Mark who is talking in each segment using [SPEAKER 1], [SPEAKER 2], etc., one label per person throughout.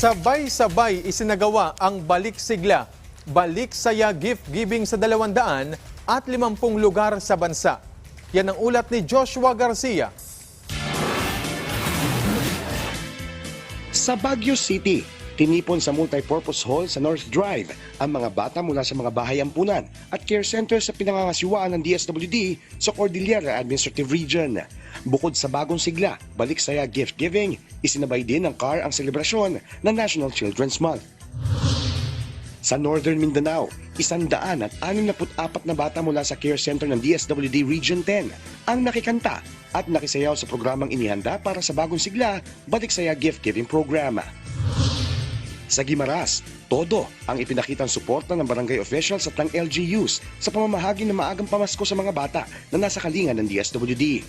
[SPEAKER 1] Sabay-sabay isinagawa ang balik sigla, balik saya gift giving sa 200 at 50 lugar sa bansa. Yan ang ulat ni Joshua Garcia.
[SPEAKER 2] Sa Baguio City, tinipon sa multipurpose hall sa North Drive ang mga bata mula sa mga bahay ampunan at care center sa pinangangasiwaan ng DSWD sa Cordillera Administrative Region. Bukod sa bagong sigla, balik saya gift giving, isinabay din ng CAR ang selebrasyon ng National Children's Month. Sa Northern Mindanao, isandaan at 64 na bata mula sa care center ng DSWD Region 10 ang nakikanta at nakisayaw sa programang inihanda para sa bagong sigla, Balik Saya Gift Giving Program. Sa Gimaras, todo ang ipinakitang suporta ng barangay officials at ng LGUs sa pamamahagi ng maagang pamasko sa mga bata na nasa kalingan ng DSWD.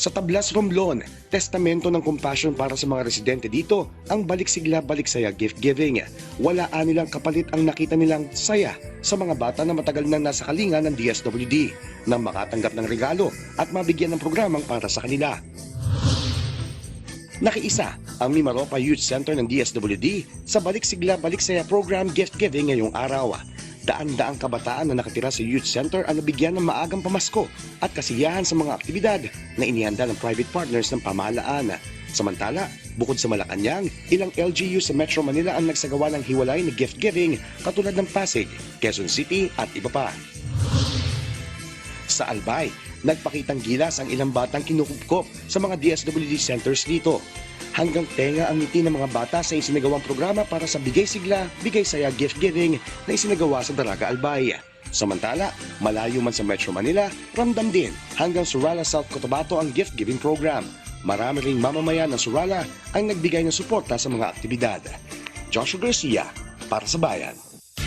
[SPEAKER 2] Sa Tablas, Romblon, testamento ng compassion para sa mga residente dito ang balik sigla balik saya gift giving. Wala nilang kapalit ang nakita nilang saya sa mga bata na matagal na nasa kalinga ng DSWD nang makatanggap ng regalo at mabigyan ng programang para sa kanila. Nakiisa ang Mimaropa Youth Center ng DSWD sa Balik Sigla Balik Saya program gift giving ngayong araw. Daan-daang kabataan na nakatira sa youth center ang nabigyan ng maagang pamasko at kasiyahan sa mga aktibidad na inihanda ng private partners ng pamahalaan. Samantala, bukod sa Malacanang, ilang LGU sa Metro Manila ang nagsagawa ng hiwalay na gift giving katulad ng Pasig, Quezon City at iba pa. Sa Albay, nagpakitang gilas ang ilang batang kinukupkop sa mga DSWD centers dito. Hanggang tenga ang ngiti ng mga bata sa isinagawang programa para sa Bigay Sigla, Bigay Saya Gift Giving na isinagawa sa Daraga Albay. Samantala, malayo man sa Metro Manila, ramdam din hanggang Surala, South Cotabato ang gift giving program. Marami ring mamamayan ng Surala ang nagbigay ng suporta sa mga aktibidad. Joshua Garcia, para sa Bayan.